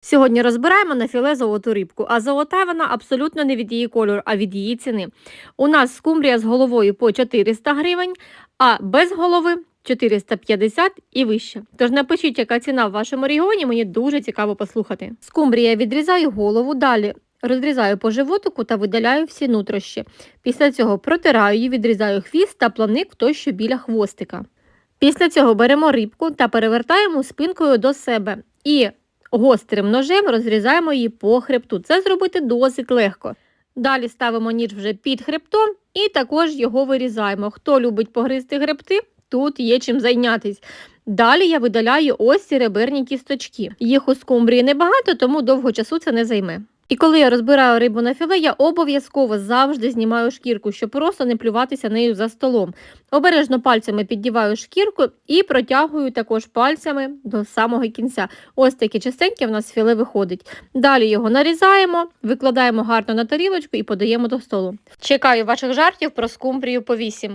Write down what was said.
Сьогодні розбираємо на філе золоту рибку, а золота вона абсолютно не від її кольору, а від її ціни. У нас скумбрія з головою по 400 гривень, а без голови 450 і вище. Тож напишіть, яка ціна в вашому регіоні, мені дуже цікаво послухати. Скумбрія відрізаю голову, далі розрізаю по животику та видаляю всі нутрощі. Після цього протираю її, відрізаю хвіст та плавник той, що біля хвостика. Після цього беремо рибку та перевертаємо спинкою до себе і гострим ножем розрізаємо її по хребту. Це зробити досить легко. Далі ставимо ніж вже під хребтом і також його вирізаємо. Хто любить погризти хребти, тут є чим зайнятись. Далі я видаляю ось ці реберні кісточки. Їх у скумбрії небагато, тому довго часу це не займе. І коли я розбираю рибу на філе, я обов'язково завжди знімаю шкірку, щоб просто не плюватися нею за столом. Обережно пальцями піддіваю шкірку і протягую також пальцями до самого кінця. Ось таке чистеньке в нас філе виходить. Далі його нарізаємо, викладаємо гарно на тарілочку і подаємо до столу. Чекаю ваших жартів про скумбрію по 8.